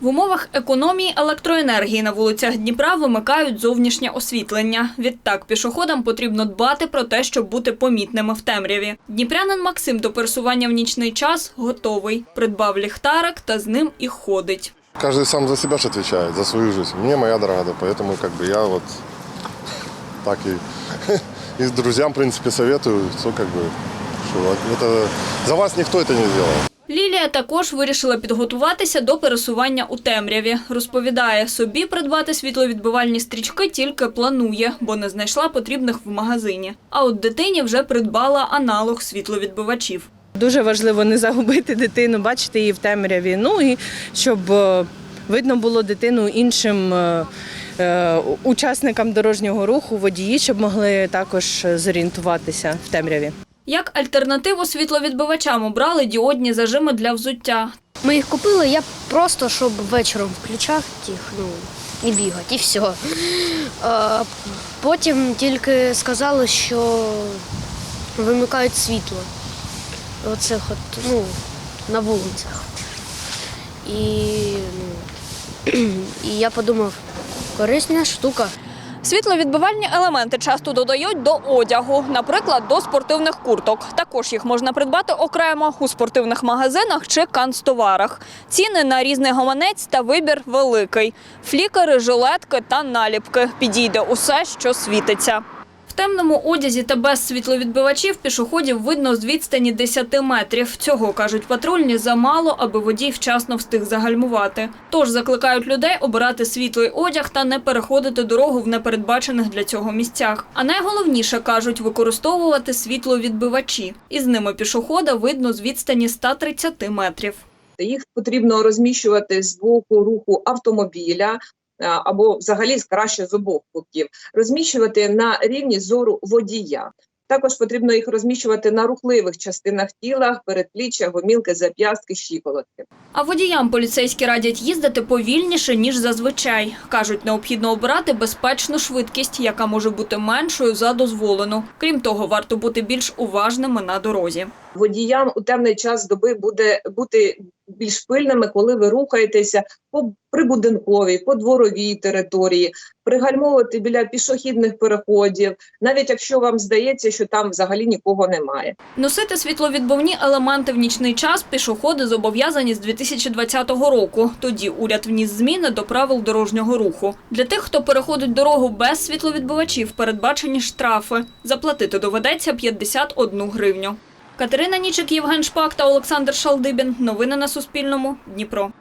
В умовах економії електроенергії на вулицях Дніпра вимикають зовнішнє освітлення. Відтак пішоходам потрібно дбати про те, щоб бути помітними в темряві. Дніпрянин Максим до пересування в нічний час готовий. Придбав ліхтарик та з ним і ходить. Каждый сам за себя же отвечает, за свою жизнь. Мне моя дорога, да, поэтому как бы я вот так и, и друзьям, в принципе, советую, что как бы, что это, за вас никто это не сделал. Лілія також вирішила підготуватися до пересування у темряві. Розповідає, собі придбати світловідбивальні стрічки тільки планує, бо не знайшла потрібних в магазині. А от дитині вже придбала аналог світловідбивачів. Дуже важливо не загубити дитину, бачити її в темряві. Ну і щоб е, видно було дитину іншим е, е, учасникам дорожнього руху, водії, щоб могли також зорієнтуватися в темряві. Як альтернативу світловідбивачам обрали діодні зажими для взуття. Ми їх купили, я просто щоб вечором включав їх, ну, і бігати, і все. А, потім тільки сказали, що вимикають світло. Оце от, ну, на вулицях. І, ну, і я подумав, корисна штука. Світловідбивальні елементи часто додають до одягу, наприклад, до спортивних курток. Також їх можна придбати окремо у спортивних магазинах чи канцтоварах. Ціни на різний гаманець та вибір великий. Флікери, жилетки та наліпки. Підійде усе, що світиться. В темному одязі та без світловідбивачів пішоходів видно з відстані 10 метрів. Цього, кажуть патрульні, замало, аби водій вчасно встиг загальмувати. Тож закликають людей обирати світлий одяг та не переходити дорогу в непередбачених для цього місцях. А найголовніше, кажуть, використовувати світловідбивачі. Із ними пішохода видно з відстані 130 метрів. Їх потрібно розміщувати з боку руху автомобіля або взагалі краще з обох боків, розміщувати на рівні зору водія. Також потрібно їх розміщувати на рухливих частинах тіла, передпліччя, гомілки, зап'ястки, щиколотки. А водіям поліцейські радять їздити повільніше, ніж зазвичай. Кажуть, необхідно обирати безпечну швидкість, яка може бути меншою за дозволену. Крім того, варто бути більш уважними на дорозі. Водіям у темний час доби буде бути більш пильними, коли ви рухаєтеся по прибудинковій, по дворовій території, пригальмовувати біля пішохідних переходів, навіть якщо вам здається, що там взагалі нікого немає. Носити світловідбивні елементи в нічний час пішоходи зобов'язані з 2020 року. Тоді уряд вніс зміни до правил дорожнього руху. Для тих, хто переходить дорогу без світловідбивачів, передбачені штрафи. Заплатити доведеться 51 гривню. Катерина Нічик, Євген Шпак та Олександр Шалдибін. Новини на Суспільному. Дніпро.